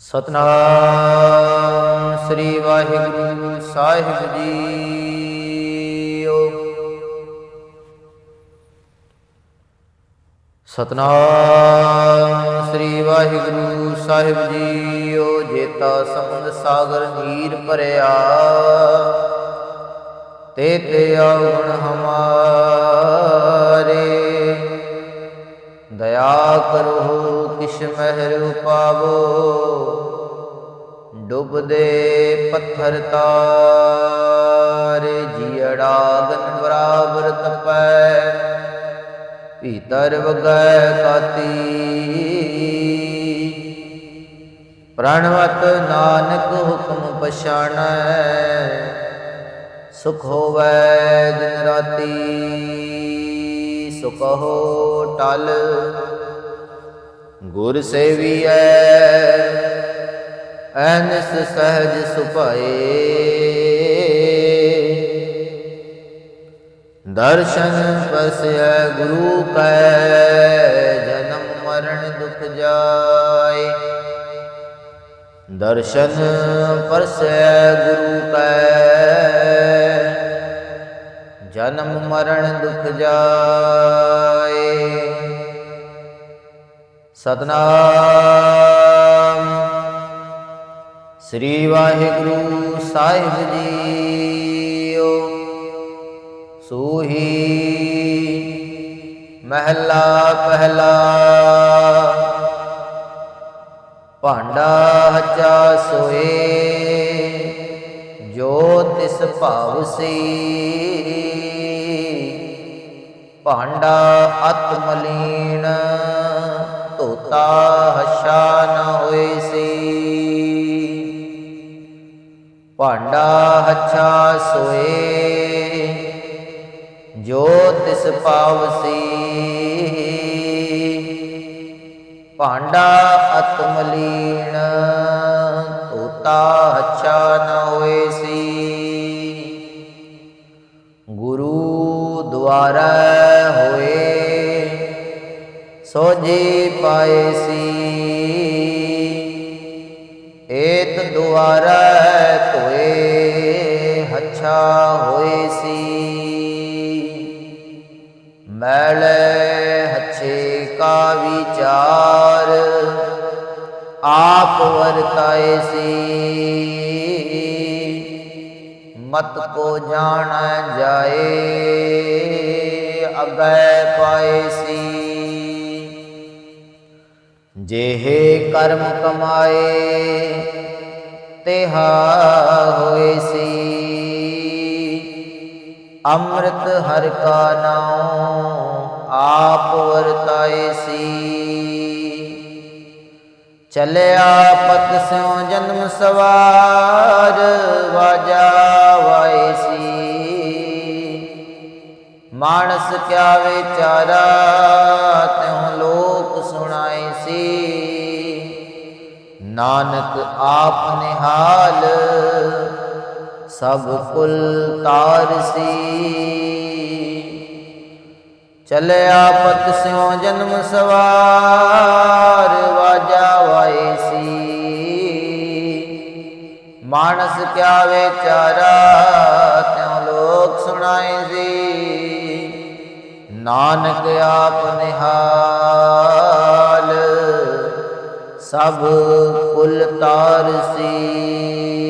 ਸਤਨਾਮ ਸ੍ਰੀ ਵਾਹਿਗੁਰੂ ਸਾਹਿਬ ਜੀਓ। ਸਤਨਾਮ ਸ੍ਰੀ ਵਾਹਿਗੁਰੂ ਸਾਹਿਬ ਜੀਓ, ਜੇਤਾ ਸਮੁੰਦ ਸਾਗਰ ਨੀਰ ਭਰਿਆ। ਤੇ ਤੇ ਆਉਣ ਹਮਾਰੇ। ਦਇਆ ਕਰੋ ਕਿਛ ਮਹਿਰ ਡੁੱਬਦੇ ਪੱਥਰ ਤਾਰ ਜੀੜਾ ਗਨ ਬਰਾਬਰ ਤਪੈ ਭੀਤਰ ਵਗੈ ਕਾਤੀ ਪ੍ਰਣਵਤ ਨਾਨਕ ਹੁਕਮ ਪਛਾਣੈ। ਸੁਖ ਹੋਵੈ ਦਿਨ ਰਾਤੀ। ਸੁਖ ਹੋ ਟਲ। ਗੁਰ ਸੇਵੀਐ। ਐਨਸ ਸਹਜ ਸੁਭਾਏ। ਦਰਸ਼ਨ ਪਰਸੈ ਗੁਰੂ ਕੈ, ਜਨਮ ਮਰਨ ਦੁਖ ਜਾਏ। ਦਰਸ਼ਨ ਪਰਸੈ ਗੁਰੂ ਕੈ, ਜਨਮ ਮਰਨ ਦੁਖ ਜਾਏ। ਸਤਨਾਮ ਸ੍ਰੀ ਵਾਹਿਗੁਰੂ ਸਾਹਿਬ ਜੀਓ। ਸੂਹੀ ਮਹਿਲਾ ਪਹਿਲਾ। ਭਾਂਡਾ ਹੱਚਾ ਸੋਏ, ਜੋ ਤਿਸ ਭਾਵ ਸੀ। ਭਾਂਡਾ ਅਤ ਮਲੀਨ, ਧੋਤਾ ਸੋਏ। ਜੋ ਤਿਸ ਭਾਵ ਸੀ ਭਾਂਡਾ ਅਤ ਤੋਤਾ ਅੱਛਾ ਨ ਹੋਏ ਸੀ। ਗੁਰੂ ਦੁਆਰਾ ਹੋਏ ਸੋਜੀ ਪਾਏ ਸੀ। ਏਤ ਦੁਆਰਾ ਮੈਲ ਹੱਛੇ ਕਾ ਵਿਚਾਰ, ਆਪ ਵਰਤਾਏ ਸੀ। ਮਤ ਕੋ ਜਾਣ ਜਾਏ, ਅਗੈ ਪਾਏ ਸੀ। ਜਿਹੇ ਕਰਮ ਕਮਾਏ, ਤਿਹਾ ਹੋਏ ਅੰਮ੍ਰਿਤ ਹਰ ਕਾ ਨਾਮ ਆਪ ਵਰਤਾਏ ਸੀ। ਚਲਿਆ ਪਤ ਸਿਉ ਜਨਮ ਸਵਾਰ, ਵਾਜਾ ਵਾਏ ਸੀ। ਮਾਨਸ ਕਿਆ ਵਿਚਾਰਾ ਤਿਉ ਲੋਕ ਸੁਣਾਏ ਸੀ। ਨਾਨਕ ਆਪ ਨਿਹਾਲ ਸਭ ਕੁਲ ਤਾਰ ਸੀ। ਚਲਿਆ ਪਤ ਸਿਉ ਜਨਮ ਸਵਾਰ, ਵਾਜਾ ਵਾਏ ਸੀ। ਮਾਨਸ ਕਿਆ ਵਿਚਾਰਾ ਤਿਉ ਲੋਕ ਸੁਣਾਏ ਸੀ। ਨਾਨਕ ਆਪ ਨਿਹਾਲ, ਸਭ ਕੁਲ ਤਾਰ ਸੀ।